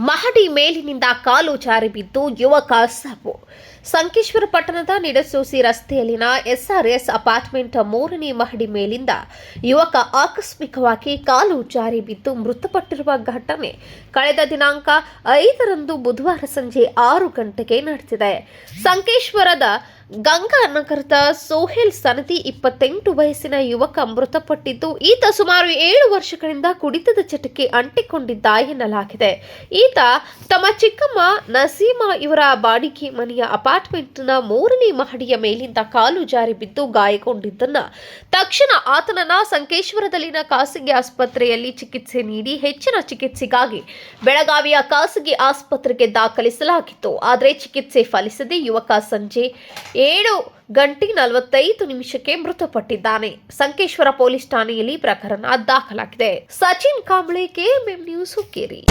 ಮಹಡಿ ಮೇಲಿನಿಂದ ಕಾಲು ಜಾರಿ ಬಿದ್ದು ಯುವಕ ಸಾವು ಸಂಕೇಶ್ವರ ಪಟ್ಟಣದ ನಿಡಸೋಸಿ ರಸ್ತೆಯಲ್ಲಿನ ಎಸ್ಆರ್ಎಸ್ ಅಪಾರ್ಟ್ಮೆಂಟ್ ಮೂರನೇ ಮಹಡಿ ಮೇಲಿಂದ ಯುವಕ ಆಕಸ್ಮಿಕವಾಗಿ ಕಾಲು ಜಾರಿ ಬಿದ್ದು ಮೃತಪಟ್ಟಿರುವ ಘಟನೆ ಕಳೆದ ದಿನಾಂಕ ಐದರಂದು ಬುಧವಾರ ಸಂಜೆ ಆರು ಗಂಟೆಗೆ ನಡೆದಿದೆ. ಸಂಕೇಶ್ವರದ ಗಂಗಾನಗರದ ಸೋಹೇಲ್ ಸನದಿ ಇಪ್ಪತ್ತೆಂಟು ವಯಸ್ಸಿನ ಯುವಕ ಮೃತಪಟ್ಟಿದ್ದು, ಈತ ಸುಮಾರು ಏಳು ವರ್ಷಗಳಿಂದ ಕುಡಿತದ ಚಟಕ್ಕೆ ಅಂಟಿಕೊಂಡಿದ್ದ ಎನ್ನಲಾಗಿದೆ. ಈತ ತಮ್ಮ ಚಿಕ್ಕಮ್ಮ ನಸೀಮಾ ಇವರ ಬಾಡಿಗೆ ಮನೆಯ ಅಪಾರ್ಟ್ಮೆಂಟ್ನ ಮೂರನೇ ಮಹಡಿಯ ಮೇಲಿಂದ ಕಾಲು ಜಾರಿ ಬಿದ್ದು ಗಾಯಗೊಂಡಿದ್ದನ್ನ ತಕ್ಷಣ ಆತನನ್ನ ಸಂಕೇಶ್ವರದಲ್ಲಿನ ಖಾಸಗಿ ಆಸ್ಪತ್ರೆಯಲ್ಲಿ ಚಿಕಿತ್ಸೆ ನೀಡಿ ಹೆಚ್ಚಿನ ಚಿಕಿತ್ಸೆಗಾಗಿ ಬೆಳಗಾವಿಯ ಖಾಸಗಿ ಆಸ್ಪತ್ರೆಗೆ ದಾಖಲಿಸಲಾಗಿತ್ತು. ಆದರೆ ಚಿಕಿತ್ಸೆ ಫಲಿಸದೆ ಯುವಕ ಸಂಜೆ ಏಳು ಗಂಟೆ ನಲವತ್ತೈದು ನಿಮಿಷಕ್ಕೆ ಮೃತಪಟ್ಟಿದ್ದಾನೆ. ಸಂಕೇಶ್ವರ ಪೊಲೀಸ್ ಠಾಣೆಯಲ್ಲಿ ಪ್ರಕರಣ ದಾಖಲಾಗಿದೆ. Sachin Kamble KMM news, Hukkeri.